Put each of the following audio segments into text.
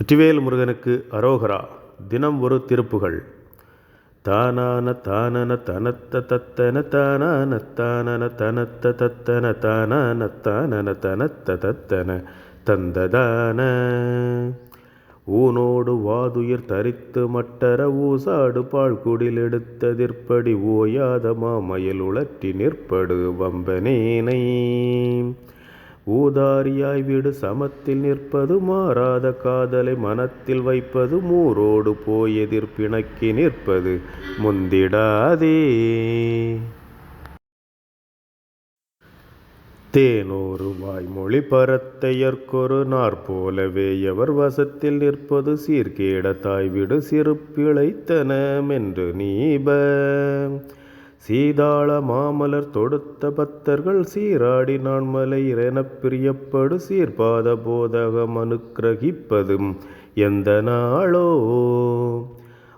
வெற்றிவேல் முருகனுக்கு அரோகரா தினம் ஒரு திருப்புகள். தானான தானன தனத்த தத்தன தானான தானன தனத்த தத்தன தானான தானன தனத்த தத்தன தந்ததான. ஊனோடு வாதுயிர் தரித்து மட்டர ஊசாடு பாழ்குடில் எடுத்ததிற்படி ஓயாத மாமயில் உழற்றி நிற்படு வம்பனேனை. ஊதாரியாய் வீடு சமத்தில் நிற்பது மாறாத காதலை மனத்தில் வைப்பது மூரோடு போய் எதிர்ப்பிணக்கி நிற்பது முந்திடாதே. தேனோரு வாய்மொழி பரத்தையர்க்கொரு நாற்போலவே எவர் வசத்தில் நிற்பது சீர்கேட தாய்விடு சிறு பிழைத்தனமென்று நீப. சீதாள மாமலர் தொடுத்த பத்தர்கள் சீராடி நான்மலை எனப் பிரியப்படு சீர்பாத போதகம் அனுக்கிரகிப்பதும் எந்த நாளோ?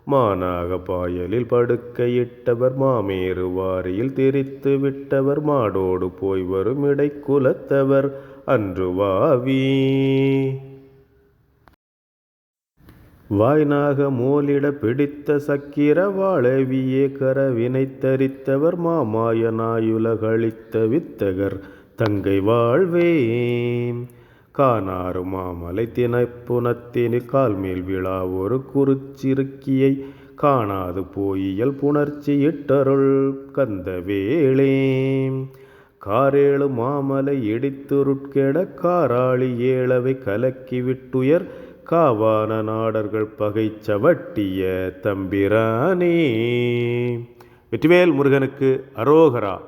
மானாக பாயலில் படுக்கையிட்டவர் மாமேறு வாரியில் தெரித்து விட்டவர் மாடோடு போய் வரும் இடைக்குலத்தவர் அன்று வாவி. வாய்நாக மோலிட பிடித்த சக்கிர வாழவியே கரவினை தரித்தவர் மாமாயனாயுலகளித்த வித்தகர் தங்கை வாழ்வே காணாறு மாமலை திணைப்புனத்தினில் கால்மேல் விழா ஒரு குறுச்சிறுக்கியை காணாது போயியல் புணர்ச்சி இட்டருள் கந்த வேளே காரேழு மாமலை இடித்துருட்கெட காராளி ஏழவை கலக்கி விட்டுயர் காவான நாடர்கள் பகை சவட்டிய தம்பிரானே. வெற்றிவேல் முருகனுக்கு அரோகரா.